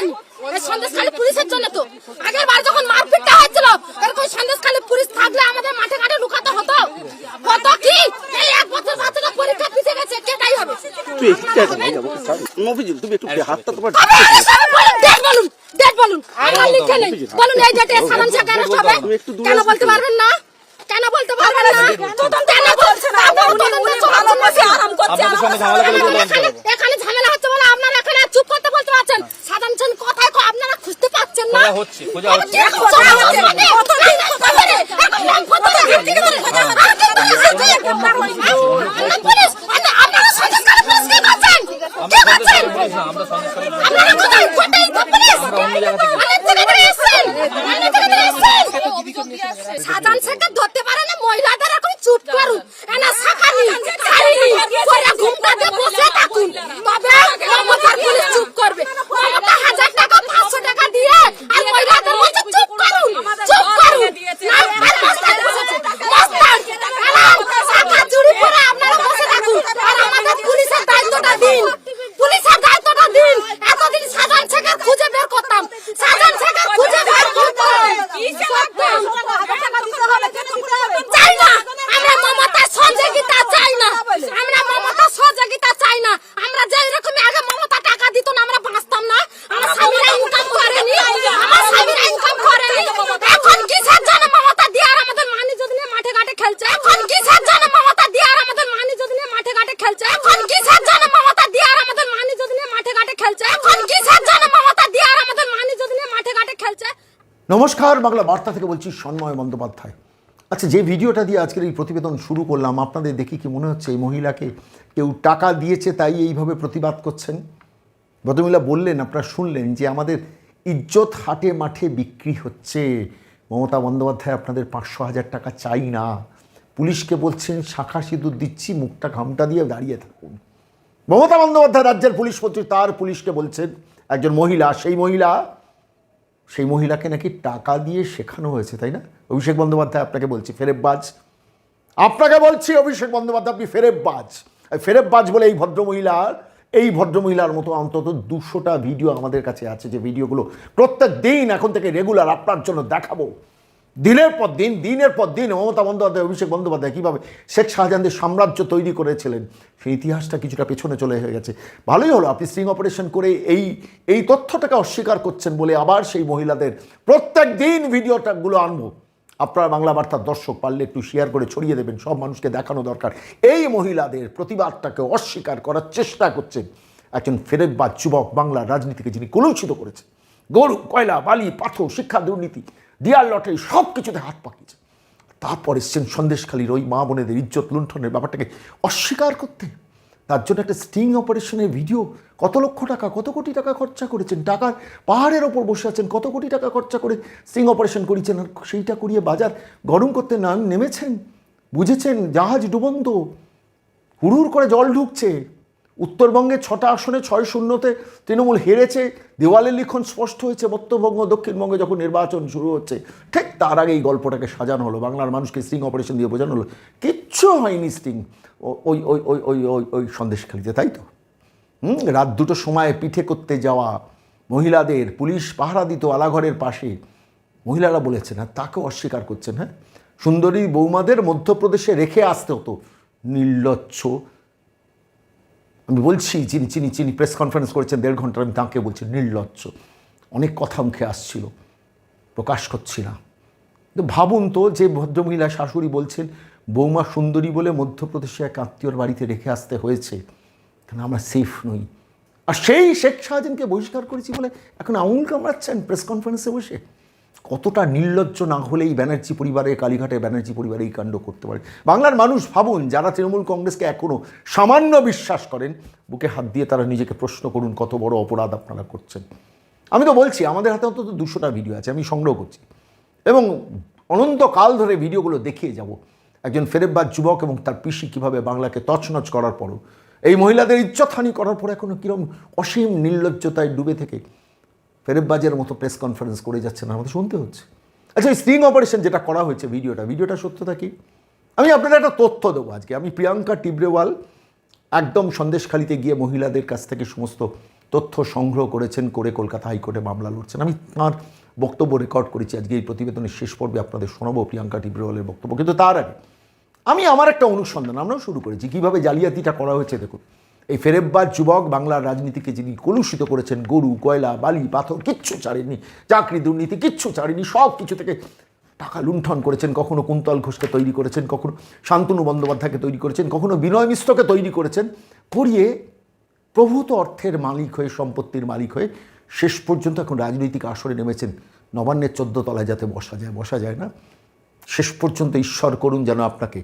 এই সন্দেশখালী পুলিশের জন্য তো। আগের বার যখন মারপিটটা হয়েছিল এরকম সন্দেশখালী পুলিশ থাকলে আমাদের মাঠে ঘাটে লুকাতে হতো। হতো কি? এই এক বছর বাচ্চাটা পরীক্ষা পিছিয়ে গেছে কে হবে? তুমি একটু হাতটা তোমার হবে বলুন, date বলুন, আমার লিখে নেই। বলুন এই date সালাম শেখ arrest হবে। তুমি একটু দূরে কেন বলতে পারবেন না? কেন বলতে পারবেন না? কেন বলছেন? আপনারা তদন্ত চলছে কেউ তদন্ত এখানে- করবে? এখানে ঝামেলা হচ্ছে বলে আপনারা এখানে চুপ করতে বলতে পারছেন সাধারণ জন কোথায় কো- আপনারা খুঁজতে পাচ্ছেন না খোঁজা হচ্ছে, খোঁজা হচ্ছে। কে খোঁজা হচ্ছে মানে? কোথায় কোথায়? এখন নাম কোথায়? ভিত্তি করে খোঁজা হচ্ছে। আর কে পুলিশ আছে? আমরা পুলিশ। আর আপনারা সন্দেশখালী পুলিশকে বাঁচান। কে বাঁচান? পুলিশ না, আমরা সন্দেশখালী পুলিশ। আপনারা কোথায়? কোথায় তো পুলিশ? অনেক জায়গা থেকে এসেছেন। অনেক জায়গা থেকে এসেছেন। সাজান শেখে ধরতে পারে না মহিলাদের এখন চুপ করুন এনা শাখানি ছাড়িনি পরে ঘুমটাতে বসে থাকুন তবে মমতার পুলিশ চুপ করবে মমতা হাজার টাকা পাঁচশো টাকা দিয়ে আর মহিলাদের বলছে চুপ করুন চুপ করুন না, আর মস্তান বসেছে, মস্তান। এরা শাখা চুরি করে আপনারা বসে থাকুন আর আমাদের পুলিশের দায়িত্বটা দিন পুলিশের দায়িত্বটা দিন এতদিন সাজান শেখের খুঁজে বের করতাম সাজান শেখের খুঁজে বের করতাম চাই না আমরা মমতার সহযোগিতা চাই না আমরা মমতার সহযোগিতা চাই না আমরা যে রকম আগে মমতা টাকা দিত না আমরা বাঁচতাম না আমার স্বামীরা ইনকাম করেনি। আমার স্বামীরা ইনকাম করেনি। এখন কিসের জন্য মমতা দিয়ে আর আমাদের মানি যদি মাঠে ঘাটে খেলছে? এখন কিসের জন্য মমতা দিয়ে আর আমাদের মানি যদি মাঠে ঘাটে খেলছে? এখন কিসের জন্য মমতা দিয়ে আর আমাদের মানি যদি মাঠে ঘাটে খেলছে? এখন কিসের জন্য মমতা দিয়ে আর আমাদের মানি যদি মাঠে ঘাটে খেলছে? নমস্কার বাংলা বার্তা থেকে বলছি সন্ময় বন্দ্যোপাধ্যায়। আচ্ছা যে ভিডিওটা দিয়ে আজকের এই প্রতিবেদন শুরু করলাম আপনাদের দেখি কি মনে হচ্ছে এই মহিলাকে কেউ টাকা দিয়েছে তাই এইভাবে প্রতিবাদ করছেন? ভদ্রমহিলা বললেন, আপনারা শুনলেন যে আমাদের ইজ্জত হাটে মাঠে বিক্রি হচ্ছে। মমতা বন্দ্যোপাধ্যায়, আপনাদের পাঁচশো হাজার টাকা চাই না। পুলিশকে বলছেন, শাখা সিঁদুর দিচ্ছি, মুখটা ঘামটা দিয়ে দাঁড়িয়ে থাকুন। মমতা বন্দ্যোপাধ্যায় রাজ্যের পুলিশ মন্ত্রী, তার পুলিশকে বলছেন, একজন মহিলা, সেই মহিলা, সেই মহিলাকে নাকি টাকা দিয়ে শেখানো হয়েছে, তাই না? অভিষেক বন্দ্যোপাধ্যায়, আপনাকে বলছি, ফেরেববাজ। আপনাকে বলছি, অভিষেক বন্দ্যোপাধ্যায়, আপনি ফেরেববাজ। ফেরেববাজ বলে এই ভদ্রমহিলার এই ভদ্রমহিলার মতো অন্তত দুশোটা ভিডিও আমাদের কাছে আছে যে ভিডিওগুলো প্রত্যেক দিন এখন থেকে রেগুলার আপনার জন্য দেখাবো। দিনের পর দিন, দিনের পর দিন মমতা বন্দ্যোপাধ্যায়, অভিষেক বন্দ্যোপাধ্যায় কীভাবে শেখ শাহজাহানদের সাম্রাজ্য তৈরি করেছিলেন, সেই ইতিহাসটা কিছুটা পেছনে চলে হয়ে গেছে। ভালোই হলো, আপনি স্ট্রিং অপারেশন করে এই এই তথ্যটাকে অস্বীকার করছেন বলে আবার সেই মহিলাদের প্রত্যেক দিন ভিডিওটাগুলো আনব। আপনারা বাংলা বার্তার দর্শক পারলে একটু শেয়ার করে ছড়িয়ে দেবেন, সব মানুষকে দেখানো দরকার। এই মহিলাদের প্রতিবাদটাকে অস্বীকার করার চেষ্টা করছেন একজন ফেরেববাদ যুবক বাংলার রাজনীতিকে যিনি কলুষিত করেছে গরু, কয়লা, বালি, পাথর, শিক্ষা, দুর্নীতি ডিয়ার লটারি, সব কিছুতে হাত পাকিয়েছে। তারপর এসছেন সন্দেশখালীর ওই মা বোনেদের ইজ্জত লুণ্ঠনের ব্যাপারটাকে অস্বীকার করতে। তার জন্য একটা স্টিং অপারেশনের ভিডিও কত লক্ষ টাকা, কত কোটি টাকা খরচা করেছেন? টাকার পাহাড়ের ওপর বসে আছেন, কত কোটি টাকা খরচা করে স্টিং অপারেশন করেছেন? আর সেইটা করিয়ে বাজার গরম করতে না নেমেছেন? বুঝেছেন? জাহাজ ডুবন্ত। হুড়ুর করে জল ঢুকছে। উত্তরবঙ্গে ছটা আসনে ছয় শূন্যতে তৃণমূল হেরেছে। দেওয়ালের লিখন স্পষ্ট হয়েছে। মধ্যবঙ্গ, দক্ষিণবঙ্গে যখন নির্বাচন শুরু হচ্ছে, ঠিক তার আগে এই গল্পটাকে সাজানো হলো। বাংলার মানুষকে স্টিং অপারেশন দিয়ে বোঝানো হলো। কিচ্ছু হয়নি স্টিং ওই ওই ওই ওই ওই ওই সন্দেশখালিতে, তাই তো? হুম? রাত দুটো সময় পিঠে করতে যাওয়া মহিলাদের, পুলিশ পাহারা দিত আলাঘরের পাশে। মহিলারা বলেছেন আর তাকেও অস্বীকার করছেন হ্যাঁ? সুন্দরী বৌমাদের মধ্যপ্রদেশে রেখে আসতে হতো। নির্লজ্জ। আমি বলছি, যিনি চিনি চিনি প্রেস কনফারেন্স করেছেন দেড় ঘণ্টা, আমি তাঁকে বলছি, নির্লজ্জ। অনেক কথা মুখে আসছিল, প্রকাশ করছি না। ভাবুন তো, যে ভদ্রমহিলা শাশুড়ি বলছেন বৌমা সুন্দরী বলে মধ্যপ্রদেশে এক আত্মীয়র বাড়িতে রেখে আসতে হয়েছে কারণ আমরা সেফ নই। আর সেই শেখ শাহজাহানকে বহিষ্কার করেছি বলে এখন আঙুল কামড়াচ্ছেন প্রেস কনফারেন্সে বসে। কতটা নির্লজ্জ না হলেই ব্যানার্জি পরিবারে, কালীঘাটে ব্যানার্জি পরিবারে এই কাণ্ড করতে পারে। বাংলার মানুষ ভাবুন, যারা তৃণমূল কংগ্রেসকে এখনও সামান্য বিশ্বাস করেন, বুকে হাত দিয়ে তারা নিজেকে প্রশ্ন করুন, কত বড় অপরাধ আপনারা করছেন। আমি তো বলছি, আমাদের হাতে অন্তত দুশোটা ভিডিও আছে, আমি সংগ্রহ করছি। এবং অনন্তকাল ধরে ভিডিওগুলো দেখিয়ে যাব। একজন ফেরেববাদ যুবক এবং তার পিসি কীভাবে বাংলাকে তছনছ করার পরও, এই মহিলাদের ইজ্জতহানি করার পর এখনও কীরকম অসীম নির্লজ্জতায় ডুবে থেকে ফেরেববাজের মতো প্রেস কনফারেন্স করে যাচ্ছেন আমাদের শুনতে হচ্ছে। আচ্ছা এই স্টিং অপারেশন যেটা করা হয়েছে ভিডিওটা ভিডিওটা সত্যতা কি? আমি আপনাদের একটা তথ্য দেবো আজকে। আমি প্রিয়াঙ্কা টিবরেওয়াল একদম সন্দেশখালিতে গিয়ে মহিলাদের কাছ থেকে সমস্ত তথ্য সংগ্রহ করেছেন, করে কলকাতা হাইকোর্টে মামলা লড়ছেন। আমি তাঁর বক্তব্য রেকর্ড করেছি। আজকে এই প্রতিবেদনের শেষ পর্বে আপনাদের শোনাবো প্রিয়াঙ্কা টিব্রেওয়ালের বক্তব্য। কিন্তু তার আগে, আমি আমার একটা অনুসন্ধান, আমরাও শুরু করেছি। কীভাবে জালিয়াতিটা করা হয়েছে দেখুন। এই ফেরেব্বার যুবক বাংলার রাজনীতিকে যিনি কলুষিত করেছেন, গরু, কয়লা, বালি, পাথর, কিচ্ছু ছাড়েনি চাকরি, দুর্নীতি, কিচ্ছু ছাড়েনি সব কিছু থেকে টাকা লুণ্ঠন করেছেন, কখনো কুন্তল ঘোষকে তৈরি করেছেন, কখনো শান্তনু বন্দ্যোপাধ্যায়কে তৈরি করেছেন, কখনো বিনয় মিশ্রকে তৈরি করেছেন, করিয়ে প্রভূত অর্থের মালিক হয়ে, সম্পত্তির মালিক হয়ে শেষ পর্যন্ত এখন রাজনৈতিক আসরে নেমেছেন। নবান্নের চোদ্দ তলায় যাতে বসা যায় বসা যায় না। শেষ পর্যন্ত ঈশ্বর করুন যেন আপনাকে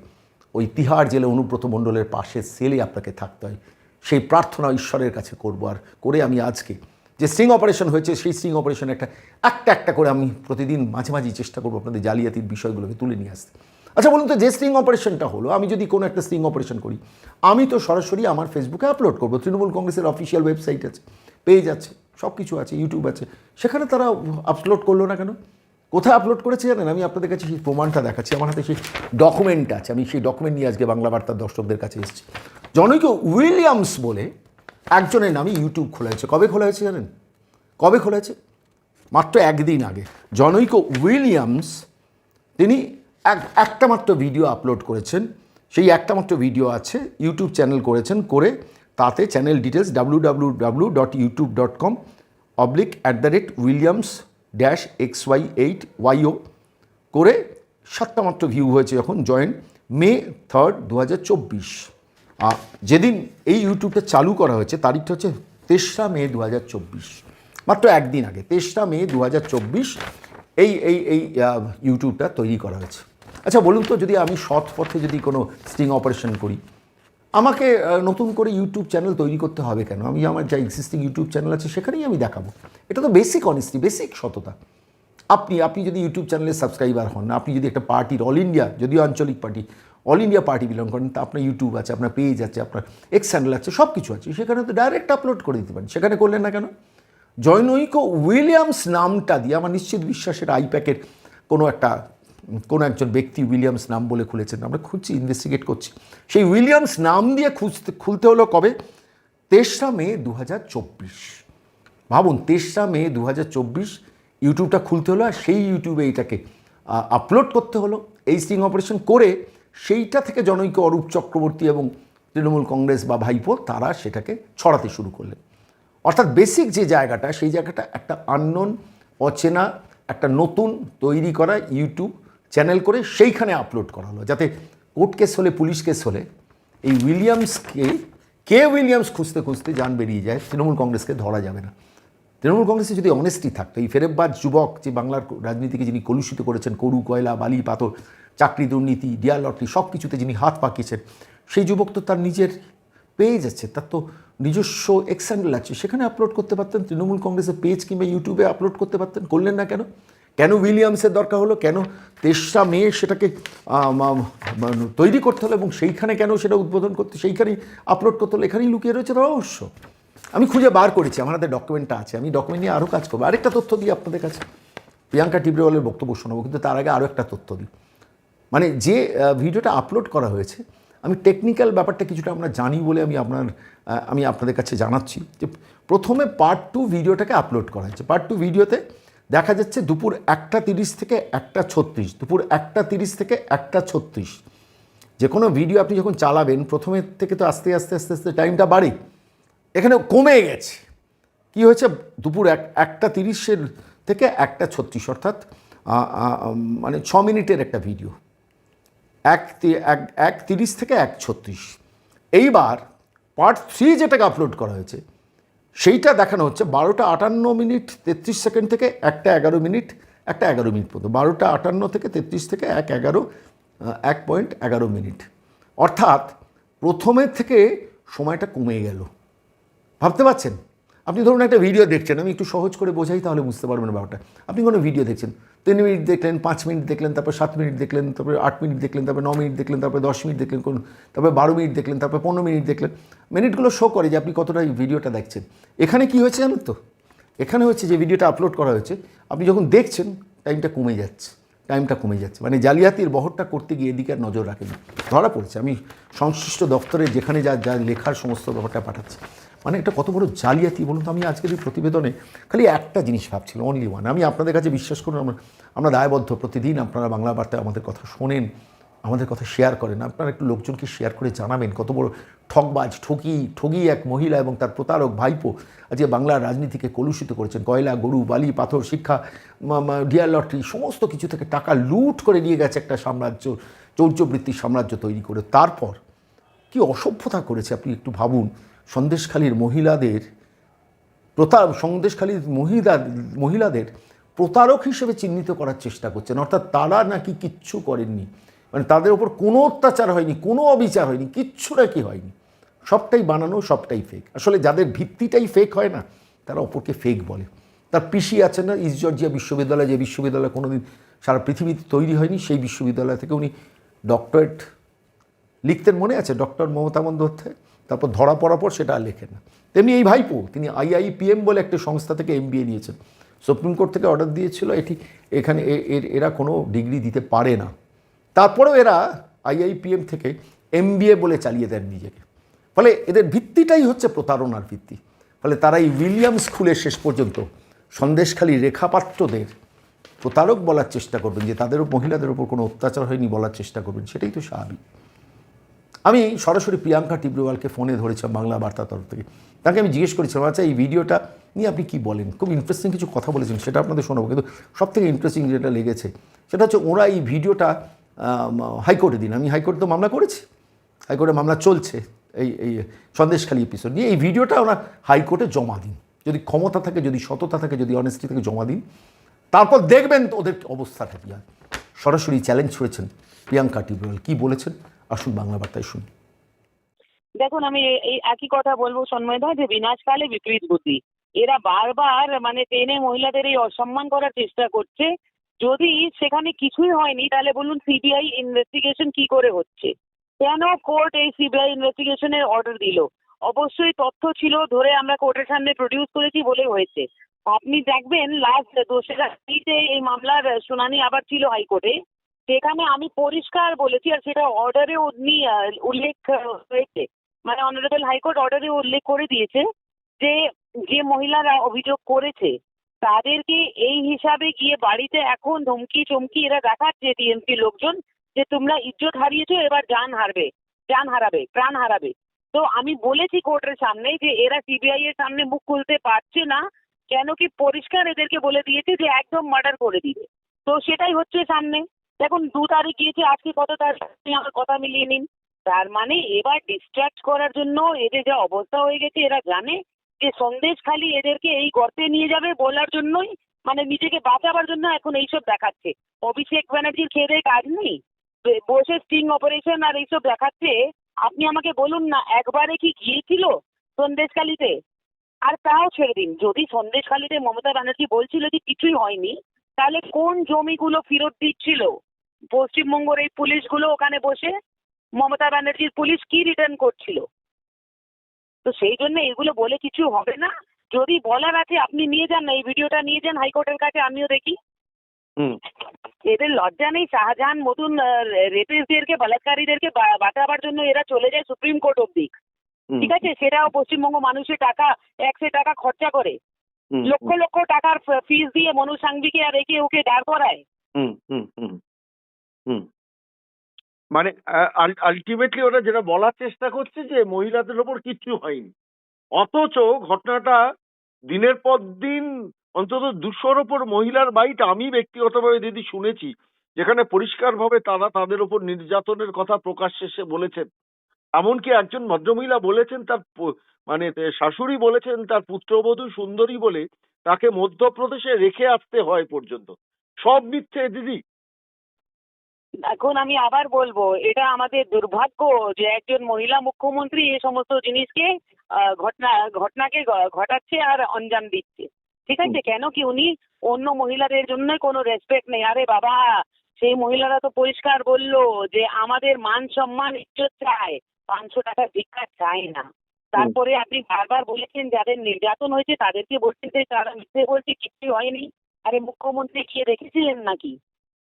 ওই তিহার জেলে অনুব্রত মণ্ডলের পাশে সেলে আপনাকে থাকতে হয়। সেই প্রার্থনা ঈশ্বরের কাছে করব আর করে আমি আজকে যে স্ট্রিং অপারেশন হয়েছে, সেই স্ট্রিং অপারেশন একটা একটা একটা করে আমি প্রতিদিন মাঝে মাঝেই চেষ্টা করব আপনাদের জালিয়াতির বিষয়গুলোকে তুলে নিয়ে আসতে। আচ্ছা বলুন তো, যে স্ট্রিং অপারেশনটা হলো, আমি যদি কোনো একটা স্ট্রিং অপারেশন করি, আমি তো সরাসরি আমার ফেসবুকে আপলোড করব, তৃণমূল কংগ্রেসের অফিসিয়াল ওয়েবসাইট আছে পেজ আছে সব কিছু আছে ইউটিউব আছে, সেখানে তারা আপলোড করল না কেন? কোথায় আপলোড করেছে জানেন? আমি আপনাদের কাছে সেই প্রমাণটা দেখাচ্ছি, আমার হাতে সেই ডকুমেন্ট আছে, আমি সেই ডকুমেন্ট নিয়ে আজকে বাংলা বার্তার দর্শকদের কাছে এসেছি। জনৈক উইলিয়ামস বলে একজনের নামে ইউটিউব খোলা হয়েছে। কবে খোলা হয়েছে জানেন? কবে খোলা হয়েছে? মাত্র একদিন আগে। জনৈক উইলিয়ামস, তিনি এক, একটা মাত্র ভিডিও আপলোড করেছেন। সেই একটা মাত্র ভিডিও আছে ইউটিউব চ্যানেল করেছেন করে তাতে channel details W W W dot YouTube dot com oblique at the rate Williams dash X Y eight Y O করে সাতটা মাত্র ভিউ হয়েছে যখন জয়েন মে থার্ড দু হাজার চব্বিশ যেদিন এই ইউটিউবটা চালু করা হয়েছে, তারিখটা হচ্ছে তেসরা মে দু হাজার চব্বিশ। মাত্র একদিন আগে, তেসরা মে দু হাজার চব্বিশ এই এই এই ইউটিউবটা তৈরি করা হয়েছে। আচ্ছা বলুন তো, যদি আমি সৎ পথে যদি কোনো স্টিং অপারেশন করি, আমাকে নতুন করে ইউটিউব চ্যানেল তৈরি করতে হবে কেন? আমি আমার যা এক্সিস্টিং ইউটিউব চ্যানেল আছে, সেখানেই আমি দেখাবো। এটা তো বেসিক অনেস্টি বেসিক সততা। আপনি আপনি যদি ইউটিউব চ্যানেলের সাবস্ক্রাইবার হন, আপনি যদি একটা পার্টির অল ইন্ডিয়া যদিও আঞ্চলিক party all India party belong করেন, তা আপনার ইউটিউব আছে, আপনার পেজ আছে, আপনার এক্স চ্যানেল আছে সব কিছু আছে। সেখানে তো ডাইরেক্ট আপলোড করে দিতে পারেন। সেখানে করলেন না কেন? জৈনৈক উইলিয়ামস নামটা দিয়ে, আমার নিশ্চিত বিশ্বাসের আইপ্যাকের কোনো একটা কোনো একজন ব্যক্তি উইলিয়ামস নাম বলে খুলেছেন, আমরা খুঁজছি ইনভেস্টিগেট করছি। সেই উইলিয়ামস নাম দিয়ে খুঁজতে, খুলতে হলো কবে? তেসরা মে দু হাজার চব্বিশ। ভাবুন, তেসরা মে দু হাজার চব্বিশ, ইউটিউবটা খুলতে হলো আর সেই ইউটিউবে এটাকে আপলোড করতে হলো। এই স্টিং অপারেশন করে সেইটা থেকে জনৈক অরূপ চক্রবর্তী এবং তৃণমূল কংগ্রেস বা ভাইপো, তারা সেটাকে ছড়াতে শুরু করলেন। অর্থাৎ বেসিক যে জায়গাটা, সেই জায়গাটা একটা আননোন অচেনা, একটা নতুন তৈরি করা ইউটিউব চ্যানেল করে সেইখানে আপলোড করা হলো যাতে কোর্ট কেস হলে, পুলিশ কেস হলে এই উইলিয়ামসকে, কে উইলিয়ামস খুঁজতে খুঁজতে যান বেরিয়ে যায়, তৃণমূল কংগ্রেসকে ধরা যাবে না। তৃণমূল কংগ্রেসে যদি অনেস্টি থাকতো, এই ফেরেববাদ যুবক যে বাংলার রাজনীতিকে যিনি কলুষিত করেছেন করু কয়লা, বালি, পাথর, চাকরি, দুর্নীতি, ডিয়ার লটারি সব কিছুতে যিনি হাত পাকিয়েছেন, সেই যুবক তো তার নিজের পেজ আছে, তার তো নিজস্ব এক্সান্ডেল আছে। সেখানে আপলোড করতে পারতেন, তৃণমূল কংগ্রেসের পেজ কিংবা ইউটিউবে আপলোড করতে পারতেন, করলেন না কেন? কেন উইলিয়ামসের দরকার হলো? কেন তেসরা মেয়ে সেটাকে মানে তৈরি করতে হলো এবং সেইখানে কেন সেটা উদ্বোধন করতে, সেইখানেই আপলোড করতে হলো? এখানেই লুকিয়ে রয়েছে রহস্য আমি খুঁজে বার করেছি, আমার হাতে ডকুমেন্টটা আছে, আমি ডকুমেন্ট নিয়ে আরও কাজ করব। আরেকটা তথ্য দিই আপনাদের কাছে। প্রিয়াঙ্কা টিবরেওয়ালের বক্তব্য শোনাবো, কিন্তু তার আগে আরও একটা তথ্য দিই। মানে যে ভিডিওটা আপলোড করা হয়েছে, আমি টেকনিক্যাল ব্যাপারটা কিছুটা আমরা জানি বলে আমি আপনার আমি আপনাদের কাছে জানাচ্ছি যে প্রথমে পার্ট টু ভিডিওটাকে আপলোড করা হয়েছে। পার্ট টু ভিডিওতে দেখা যাচ্ছে দুপুর একটা তিরিশ থেকে একটা ছত্রিশ, দুপুর একটা তিরিশ থেকে একটা ছত্রিশ। যে কোনো ভিডিও আপনি যখন চালাবেন প্রথমের থেকে তো আস্তে আস্তে আস্তে আস্তে টাইমটা বাড়ে। এখানে কমে গেছে। কি হয়েছে? দুপুর এক, একটা তিরিশের থেকে একটা ছত্রিশ, অর্থাৎ মানে ছ মিনিটের একটা ভিডিও এক এক তিরিশ থেকে এক ছত্রিশ। এইবার পার্ট থ্রি যেটাকে আপলোড করা হয়েছে সেইটা দেখানো হচ্ছে বারোটা আটান্ন মিনিট তেত্রিশ সেকেন্ড থেকে একটা এগারো মিনিট, একটা এগারো মিনিট পর্যন্ত। বারোটা আটান্ন থেকে তেত্রিশ থেকে এক এগারো এক পয়েন্ট এগারো মিনিট। অর্থাৎ প্রথমের থেকে সময়টা কমে গেল। ভাবতে পারছেন? আপনি ধরুন একটা ভিডিও দেখছেন, আমি একটু সহজ করে বোঝাই তাহলে বুঝতে পারবেন ব্যাপারটা। আপনি কোনো ভিডিও দেখছেন তিন মিনিট দেখলেন, পাঁচ মিনিট দেখলেন, তারপর সাত মিনিট দেখলেন, তারপরে আট মিনিট দেখলেন, তারপরে ন মিনিট দেখলেন, তারপরে দশ মিনিট দেখলেন, কোন তারপরে বারো মিনিট দেখলেন, তারপরে পনেরো মিনিট দেখলেন। মিনিটগুলো শো করে যে আপনি কতটা এই ভিডিওটা দেখছেন। এখানে কি হয়েছে জানেন তো? এখানে হচ্ছে যে ভিডিওটা আপলোড করা হয়েছে, আপনি যখন দেখছেন টাইমটা কমে যাচ্ছে টাইমটা কমে যাচ্ছে। মানে জালিয়াতির বহরটা করতে গিয়ে এদিকে আর নজর রাখেন ধরা পড়েছে। আমি সংশ্লিষ্ট দপ্তরে যেখানে যা যা লেখার সমস্ত ব্যাপারটা পাঠাচ্ছি। মানে এটা কত বড় জালিয়াতি বলুন তো আমি আজকের এই প্রতিবেদনে খালি একটা জিনিস ভাবছিলাম অনলি ওয়ান আমি আপনাদের কাছে বিশ্বাস করুন, আমরা আমরা দায়বদ্ধ প্রতিদিন, আপনারা বাংলা বার্তায় আমাদের কথা শোনেন, আমাদের কথা শেয়ার করেন, আপনারা একটু লোকজনকে শেয়ার করে জানাবেন, কত বড় ঠকবাজ ঠকি ঠগি এক মহিলা এবং তার প্রতারক ভাইপো আজকে বাংলার রাজনীতিকে কলুষিত করেছেন। কয়লা, গরু, বালি, পাথর, শিক্ষা ডিয়ার লটারি সমস্ত কিছু থেকে টাকা লুট করে নিয়ে গেছে একটা সাম্রাজ্য, চৌর্যবৃত্তির সাম্রাজ্য তৈরি করে। তারপর কি অসভ্যতা করেছে আপনি একটু ভাবুন। সন্দেশখালীর মহিলাদের প্রতার সন্দেশখালীর মহিলা, মহিলাদের প্রতারক হিসেবে চিহ্নিত করার চেষ্টা করছেন। অর্থাৎ তারা নাকি কিচ্ছু করেননি। মানে তাদের ওপর কোনো অত্যাচার হয়নি, কোনো অবিচার হয়নি, কিচ্ছু নাকি হয়নি। সবটাই বানানো, সবটাই ফেক আসলে যাদের ভিত্তিটাই ফেক হয় না, তারা অপরকে ফেক বলে। তার পিসি আছে না, ইস্ট জর্জিয়া বিশ্ববিদ্যালয়, যে বিশ্ববিদ্যালয় কোনোদিন সারা পৃথিবীতে তৈরি হয়নি, সেই বিশ্ববিদ্যালয় থেকে উনি ডক্টরেট লিখতেন, মনে আছে? ডক্টর মমতা বন্দ্যোপাধ্যায়? তারপর ধরা পড়ার পর সেটা আর লেখেন না। তেমনি এই ভাইপো, তিনি আইআইপিএম বলে একটা সংস্থা থেকে এমবিএ নিয়েছেন। সুপ্রিম কোর্ট থেকে অর্ডার দিয়েছিল, এটি এখানে এর- কোনো ডিগ্রি দিতে পারে না। তারপরেও এরা আইআইপিএম থেকে এমবিএ বলে চালিয়ে দেন নিজেকে। ফলে এদের ভিত্তিটাই হচ্ছে প্রতারণার ভিত্তি। ফলে তারা এই উইলিয়াম স্কুলে শেষ পর্যন্ত সন্দেশখালী রেখাপাত্রদের প্রতারক বলার চেষ্টা করবেন, যে তাদের মহিলাদের উপর কোনো অত্যাচার হয়নি বলার চেষ্টা করবেন, সেটাই তো স্বাভাবিক। আমি সরাসরি প্রিয়াঙ্কা টিব্রুওয়ালকে ফোনে ধরেছিলাম বাংলা বার্তার তরফ থেকে। তাকে আমি জিজ্ঞেস করেছিলাম আচ্ছা এই ভিডিওটা নিয়ে আপনি কি বলেন? খুব ইন্টারেস্টিং কিছু কথা বলেছেন, সেটা আপনাদের শোনাবো। কিন্তু সব থেকে ইন্টারেস্টিং যেটা লেগেছে, সেটা হচ্ছে ওরা এই ভিডিওটা হাইকোর্টে দিন। আমি হাইকোর্টে তো মামলা করেছি। হাইকোর্টে মামলা চলছে এই এই সন্দেশখালী এপিসোড নিয়ে। এই ভিডিওটা ওরা হাইকোর্টে জমা দিন। যদি ক্ষমতা থাকে, যদি সততা থাকে, যদি অনেস্টি থাকে, জমা দিন। তারপর দেখবেন ওদের অবস্থাটা কী হয়। সরাসরি চ্যালেঞ্জ করেছেন প্রিয়াঙ্কা টিব্রুওয়াল কী বলেছেন? আসুন বাংলা বার্তায় শুনি। দেখুন, আমি এই একই কথা বলব সন্ময়দা যে বিনাশকালে বিপরীত বুদ্ধি। এরা বারবার মানে টেনে মহিলাদের এই অসম্মান করার চেষ্টা করছে। যদি সেখানে কিছুই হয়নি, তাহলে বলুন, সিবিআই ইনভেস্টিগেশন কি করে হচ্ছে? কেন কোর্ট এই সিবিআই ইনভেস্টিগেশনের অর্ডার দিল? অবশ্যই তথ্য ছিল, ধরে আমরা কোর্টের সামনে প্রডিউস করেছি বলে হয়েছে। আপনি দেখবেন লাস্ট দোসরা এই মামলার শুনানি আবার ছিল হাইকোর্টে। সেখানে আমি পরিষ্কার বলেছি, আর সেটা অর্ডারে উল্লেখ হয়েছে। মানে অনারেবল হাইকোর্ট অর্ডারে উল্লেখ করে দিয়েছে যে যে মহিলারা অভিযোগ করেছে, তাদেরকে এই হিসাবে গিয়ে বাড়িতে এখন ধমকি চমকি এরা দেখাচ্ছে টিএমসি লোকজন যে, তোমরা ইজ্জত হারিয়েছো, এবার জান হারবে, জান হারাবে, প্রাণ হারাবে। তো আমি বলেছি কোর্টের সামনে যে, এরা সিবিআই এর সামনে মুখ খুলতে পারছে না, কেন কি পরিষ্কার এদেরকে বলে দিয়েছে যে, একদম মার্ডার করে দিবে? তো সেটাই হচ্ছে সামনে। দেখুন, দু তারিখ গিয়েছে, আজকে কত তারিখ? আপনি আমার কথা মিলিয়ে নিন। তার মানে এবার ডিস্ট্রাক্ট করার জন্য এদের যা অবস্থা হয়ে গেছে, এরা জানে যে সন্দেশ খালি এদেরকে এই গর্তে নিয়ে যাবে বলার জন্যই মানে নিজেকে বাঁচাবার জন্য এখন এইসব দেখাচ্ছে। অভিষেক ব্যানার্জির খেয়ে কাজ নেই? বসে স্টিং অপারেশন আর এইসব দেখাচ্ছে? আপনি আমাকে বলুন না, একবারে কি গিয়েছিল সন্দেশখালিতে আর তাও ছেড়ে দিন। যদি সন্দেশখালিতে মমতা ব্যানার্জি বলছিল যে কিছুই হয়নি, তাহলে কোন জমিগুলো ফেরত দিচ্ছিল? পশ্চিমবঙ্গের এই পুলিশগুলো ওখানে বসে মমতা ব্যানার্জির পুলিশ কি রিটার্ন করছিল? তো সেই জন্য এগুলো বলে কিছু হবে না। যদি বলার আছে আপনি নিয়ে যান না এই ভিডিওটা নিয়ে যান হাইকোর্টের কাছে আমিও দেখি। এদের লজ্জা নেই। শাহজাহান মতন রেপিসদেরকে বলাৎকারীদেরকে বাঁচাবার জন্য এরা চলে যায় সুপ্রিম কোর্ট অব্দি ঠিক আছে? সেটাও পশ্চিমবঙ্গ মানুষের টাকা একশো টাকা খরচা করে। লক্ষ লক্ষ টাকার ফিস দিয়ে মনু সাংবিকে আর একে ওকে দাঁড় করায়। হুম। মানে আলটিমেটলি ওরা যেটা বলার চেষ্টা করছে যে, মহিলাদের ওপর কিচ্ছু হয়নি। অথচ ঘটনাটা দিনের পর দিন অন্তত দুশোর ওপর মহিলার বাইট আমি ব্যক্তিগতভাবে দিদি শুনেছি, যেখানে পরিষ্কারভাবে তারা তাদের ওপর নির্যাতনের কথা প্রকাশ্যে এসে বলেছেন। এমনকি একজন ভদ্রমহিলা বলেছেন তার মানে শাশুড়ি বলেছেন তার পুত্রবধূ সুন্দরী বলে তাকে মধ্যপ্রদেশে রেখে আসতে হয় পর্যন্ত। সব মিথ্যে দিদি। এখন আমি আবার বলব এটা আমাদের দুর্ভাগ্য যে একজন মহিলা মুখ্যমন্ত্রী এই সমস্ত জিনিসকে ঘটনা ঘটনাকে ঘটাচ্ছে আর অঞ্জাম দিচ্ছে। ঠিক আছে? কেন কি উনি অন্য মহিলাদের জন্য কোনো রেসপেক্ট নেই। আরে বাবা সেই মহিলারা তো পরিষ্কার বলল যে আমাদের মান সম্মান ইজ্জত চায় পাঁচশো টাকা ভিক্ষা চায় না। তারপরে আপনি বারবার বলেছেন যাদের নির্যাতন হয়েছে তাদেরকে বলছেন যে তারা মিথ্যে বলছে কিছুই হয়নি। আরে মুখ্যমন্ত্রী গিয়ে দেখেছিলেন নাকি?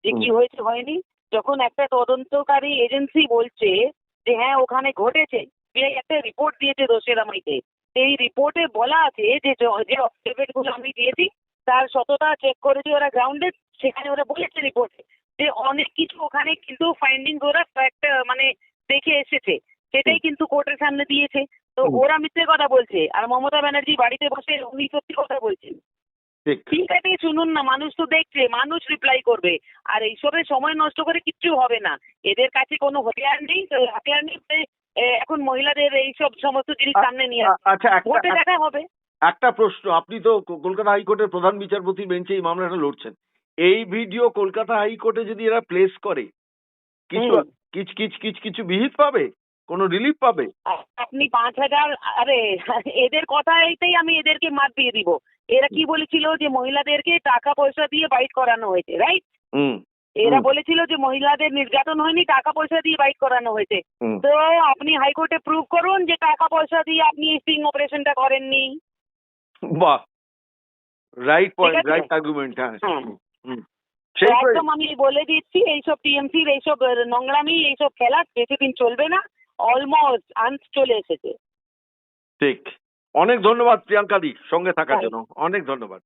যে কি হয়েছে হয়নি? যখন একটা তদন্তকারী এজেন্সি বলছে যে হ্যাঁ ওখানে ঘটেছে সিবিআই একটা রিপোর্ট দিয়েছে দোষের আমাইতে এই রিপোর্টে বলা আছে যে যে অফিডেভিটগুলো আমি দিয়েছি তার সততা চেক করেছে ওরা গ্রাউন্ডে সেখানে ওরা বলেছে রিপোর্টে যে অনেক কিছু ওখানে কিন্তু ফাইন্ডিং ওরা একটা মানে দেখে এসেছে সেটাই কিন্তু কোর্টের সামনে দিয়েছে। তো ওরা মিথ্যে কথা বলছে আর মমতা ব্যানার্জি বাড়িতে বসে উনি সত্যি কথা বলছেন। ঠিক। আছে শুনুন না মানুষ তো দেখছে মানুষ রিপ্লাই করবে। আর এইসবে সময় নষ্ট করে কিচ্ছু হবে না। এদের কাছে কোনো হতিয়ার নেই হাতিয়ার নেই এখন মহিলাদের এইসব সমস্ত জিনিস সামনে নিয়ে আচ্ছা ভোটে দেখা হবে। একটা প্রশ্ন আপনি তো কলকাতা হাইকোর্টের প্রধান বিচারপতি বেঞ্চে এই মামলাটা লড়ছেন। এই ভিডিও কলকাতা হাইকোর্টে যদি এরা প্লেস করে কিছু হুম। কিছু কিছু কিছু কিছু বিহিত পাবে? কোনো রিলিফ পাবে? আপনি পাঁচ হাজার আরে এদের কথাইতেই আমি এদেরকে মাত দিয়ে দিব। এরা কি বলেছিল যে মহিলাদেরকে টাকা পয়সা দিয়ে বাইট করানো হয়েছে রাইট হুম এরা বলেছিল যে মহিলাদের নির্যাতন হয়নি টাকা পয়সা দিয়ে বাইট করানো হয়েছে। তো আপনি হাইকোর্টে প্রুভ করুন যে টাকা পয়সা দিয়ে আপনি স্টিং অপারেশনটা করেননি। বাহ রাইট পয়েন্ট? রাইট আর্গুমেন্ট হ্যাঁ। একদম আমি বলে দিচ্ছি এইসব টিএমসির এইসব নোংরামি এইসব খেলা বেশি দিন চলবে না অলমোস্ট আন্স চলে এসেছে। ঠিক। অনেক ধন্যবাদ প্রিয়াঙ্কা দি সঙ্গে থাকার জন্য। অনেক ধন্যবাদ।